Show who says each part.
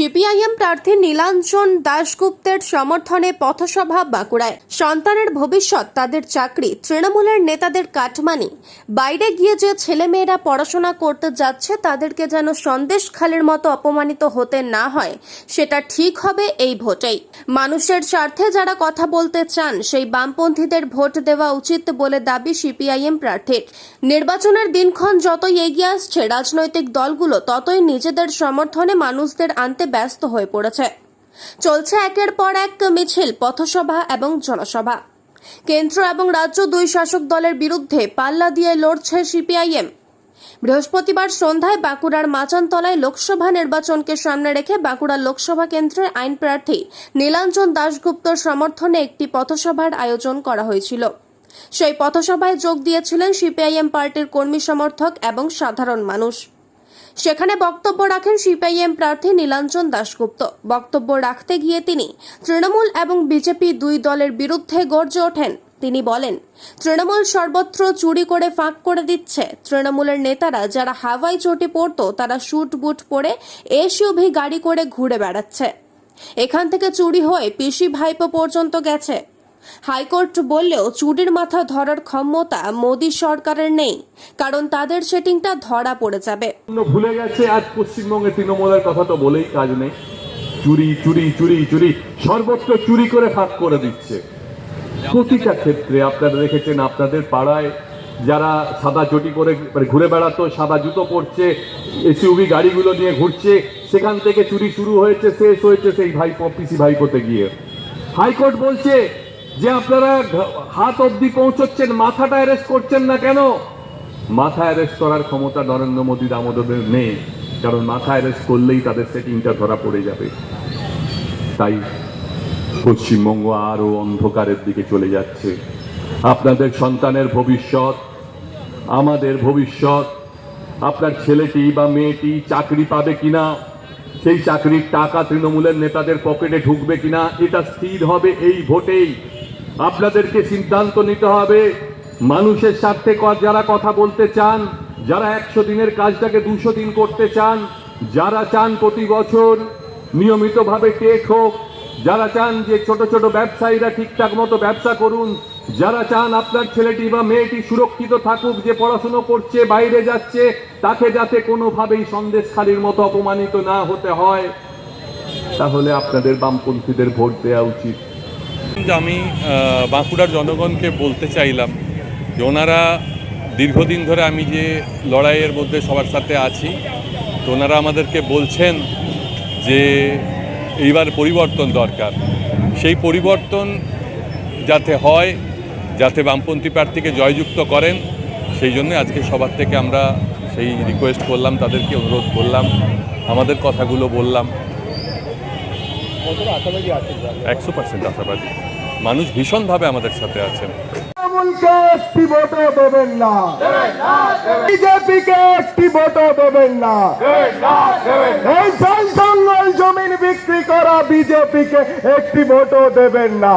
Speaker 1: CPIM প্রার্থী নীলাঞ্জন দাশগুপ্তের সমর্থনে পথসভা বাঁকুড়ায়। সন্তানের ভবিষ্যৎ, তাদের চাকরি, তৃণমূলের নেতাদের কাটমানি। বাইরে গিয়ে যে ছেলেমেয়েরা পড়াশোনা করতে যাচ্ছে, তাদেরকে যেন সন্দেশ খালের মতো অপমানিত হতে না হয়, সেটা ঠিক হবে এই ভোটেই। মানুষের স্বার্থে যারা কথা বলতে চান, সেই বামপন্থীদের ভোট দেওয়া উচিত বলে দাবি সিপিআইএম প্রার্থীর। নির্বাচনের দিনক্ষণ যতই এগিয়ে আসছে, রাজনৈতিক দলগুলো ততই নিজেদের সমর্থনে মানুষদের আনতে ব্যস্ত হয়ে পড়েছে। চলছে একের পর এক মিছিল, পথসভা এবং জনসভা। কেন্দ্র এবং রাজ্য দুই শাসক দলের বিরুদ্ধে পাল্লা দিয়ে লড়ছে সিপিআইএম। বৃহস্পতিবার সন্ধ্যায় বাঁকুড়ার মাচানতলায় লোকসভা নির্বাচনকে সামনে রেখে বাঁকুড়া লোকসভা কেন্দ্রের আইন প্রার্থী নীলাঞ্জন দাশগুপ্তর সমর্থনে একটি পথসভার আয়োজন করা হয়েছিল। সেই পথসভায় যোগ দিয়েছিলেন সিপিআইএম পার্টির কর্মী সমর্থক এবং সাধারণ মানুষ। সেখানে বক্তব্য রাখেন সিপিআইএম প্রার্থী নীলাঞ্জন দাশগুপ্ত। বক্তব্য রাখতে গিয়ে তিনি তৃণমূল এবং বিজেপি দুই দলের বিরুদ্ধে গর্জে ওঠেন। তিনি বলেন, তৃণমূল সর্বত্র চুরি করে ফাঁক করে দিচ্ছে। তৃণমূলের নেতারা যারা হাওয়াই চটি পরতো, তারা শুট বুট পরে এসইউভি গাড়ি করে ঘুরে বেড়াচ্ছে। এখান থেকে চুরি হয়ে পিসি ভাইপো পর্যন্ত গেছে। হাইকোর্ট বললেও চুরির মাথা ধরার ক্ষমতা মোদী সরকারের নেই, কারণ তাদের সেটিংটা ধরা পড়ে যাবে।
Speaker 2: ভুলে গেছে, আজ পশ্চিমবঙ্গে তৃণমূলের কথা তো বলেই কাজ নেই। চুরি চুরি চুরি চুরি, সর্বত্র চুরি করে ফাঁক করে দিচ্ছে। প্রতিটা ক্ষেত্রে আপনারা দেখেছেন, আপনাদের পাড়ায় যারা সাদা চটি করে মানে ঘুরে বেড়াতো, সাদা জুতো পরছে এসইউভি গাড়িগুলো নিয়ে ঘুরছে, সেখান থেকে চুরি শুরু হয়েছে, শেষ হয়েছে সেই ভাই পিসি ভাইপোতে গিয়ে। হাইকোর্ট বলছে যে আপনারা হাত অবধি পৌঁছচ্ছেন, মাথাটা অ্যারেস্ট করছেন না কেন? মাথা অ্যারেস্ট করার ক্ষমতা নরেন্দ্র মোদী দামোদরের নেই, কারণ মাথা অ্যারেস্ট করলেই তাদের সেটিংটা ধরা পড়ে যাবে। তাই পশ্চিমবঙ্গ আরও অন্ধকারের দিকে চলে যাচ্ছে। আপনাদের সন্তানের ভবিষ্যৎ, আমাদের ভবিষ্যৎ, আপনার ছেলেটি বা মেয়েটি চাকরি পাবে কিনা, সেই চাকরির টাকা তৃণমূলের নেতাদের পকেটে ঢুকবে কিনা, এটা স্থির হবে এই ভোটেই। আপনাদেরকে সিদ্ধান্ত নিতে হবে, মানুষের স্বার্থে যারা কথা বলতে চান, যারা একশো দিনের কাজটাকে দুশো দিন করতে চান, যারা চান প্রতি বছর নিয়মিতভাবে টেক হোক, যারা চান যে ছোট ছোট ব্যবসায়ীরা ঠিকঠাক মতো ব্যবসা করুন, যারা চান আপনার ছেলেটি বা মেয়েটি সুরক্ষিত থাকুক, যে পড়াশুনো করছে, বাইরে যাচ্ছে, তাকে যাতে কোনোভাবেই সন্দেশখালির মতো অপমানিত না হতে হয়, তাহলে আপনাদের বামপন্থীদের ভোট দেওয়া উচিত।
Speaker 3: যে আমি বাঁকুড়ার জনগণকে বলতে চাইলাম যে ওনারা দীর্ঘদিন ধরে আমি যে লড়াইয়ের মধ্যে সবার সাথে আছি, তো ওনারা আমাদেরকে বলছেন যে এইবার পরিবর্তন দরকার। সেই পরিবর্তন যাতে হয়, যাতে বামপন্থী প্রার্থীকে জয়যুক্ত করেন, সেই জন্য আজকে সবার থেকে আমরা সেই রিকোয়েস্ট করলাম, তাদেরকে অনুরোধ করলাম, আমাদের কথাগুলো বললাম। একশো পার্সেন্ট আশাবাদী। মানুষ ভীষণভাবে আমাদের সাথে আছেন।
Speaker 4: তৃণমূলকে একটি ভোটও দেবেন না। বিজেপিকে একটি ভোটও দেবেন না। এই জল জমিন বিক্রি করা বিজেপিকে একটি ভোটও দেবেন না।